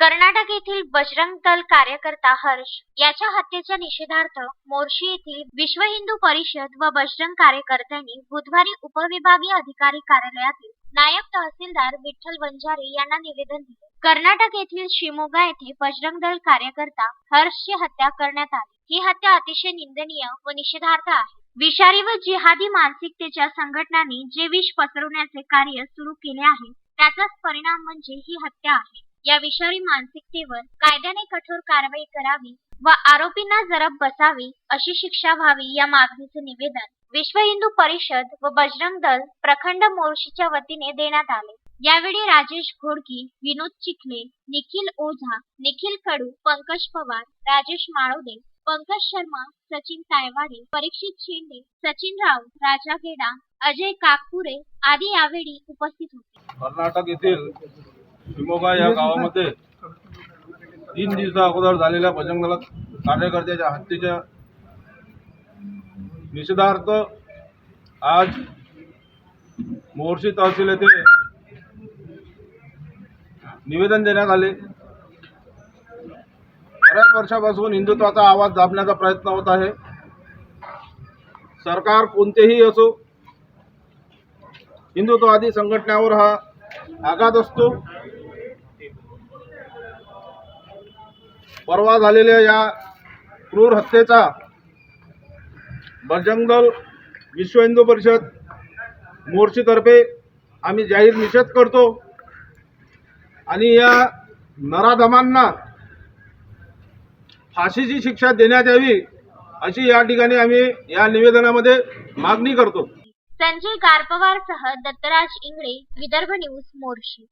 कर्नाटक येथील बजरंग दल कार्यकर्ता हर्ष याच्या हत्येच्या निषेधार्थ मोर्शी येथील विश्व हिंदू परिषद व बजरंग कार्यकर्त्यांनी बुधवारी उपविभागीय अधिकारी कार्यालयातील नायब तहसीलदार विठ्ठल वंजारे यांना निवेदन दिले. कर्नाटक येथील शिमोगा येथे बजरंग दल कार्यकर्ता हर्षची हत्या करण्यात आली. ही हत्या अतिशय निंदनीय व निषेधार्थ आहे. विषारी व जिहादी मानसिकतेच्या संघटनांनी जे विष पसरवण्याचे कार्य सुरू केले आहे त्याचाच परिणाम म्हणजे ही हत्या आहे. या विषारी मानसिकतेवर कायद्याने कठोर कारवाई करावी व आरोपींना जरब बसावी अशी शिक्षा व्हावी या मागणीचे निवेदन विश्व हिंदू परिषद व बजरंग दल प्रखंड मोर्शीच्या वतीने देण्यात आले. यावेळी राजेश घोडकी विनोद चिखले निखिल ओझा निखिल कडू पंकज पवार राजेश माळोदे पंकज शर्मा सचिन तायवाडे परीक्षित शेंडे सचिन राऊत राजा गेडा अजय काकपुरे आदी यावेळी उपस्थित होते. कर्नाटक येथील शिमोगा या गावामध्ये तीन दिवसा अगोदर झालेल्या बजरंग कार्यकर्त्याच्या हत्येच्या निषेधार्थ आज मोर्शी तहसील येथे निवेदन देण्यात आले. बऱ्याच वर्षापासून हिंदुत्वाचा आवाज दाबण्याचा प्रयत्न होत आहे. सरकार कोणतेही असो हिंदुत्ववादी संघटनेवर हा आघात असतो. परवा झालेल्या या क्रूर हत्येचा बजंगल विश्व हिंदू परिषद मोर्शीतर्फे आम्ही जाहीर निषेध करतो. आणि या नराधमांना फाशीची शिक्षा देण्यात यावी अशी या ठिकाणी आम्ही या निवेदनामध्ये मागणी करतो. संजय गारपवारसह दत्तराज इंगळे विदर्भ न्यूज मोर्शी.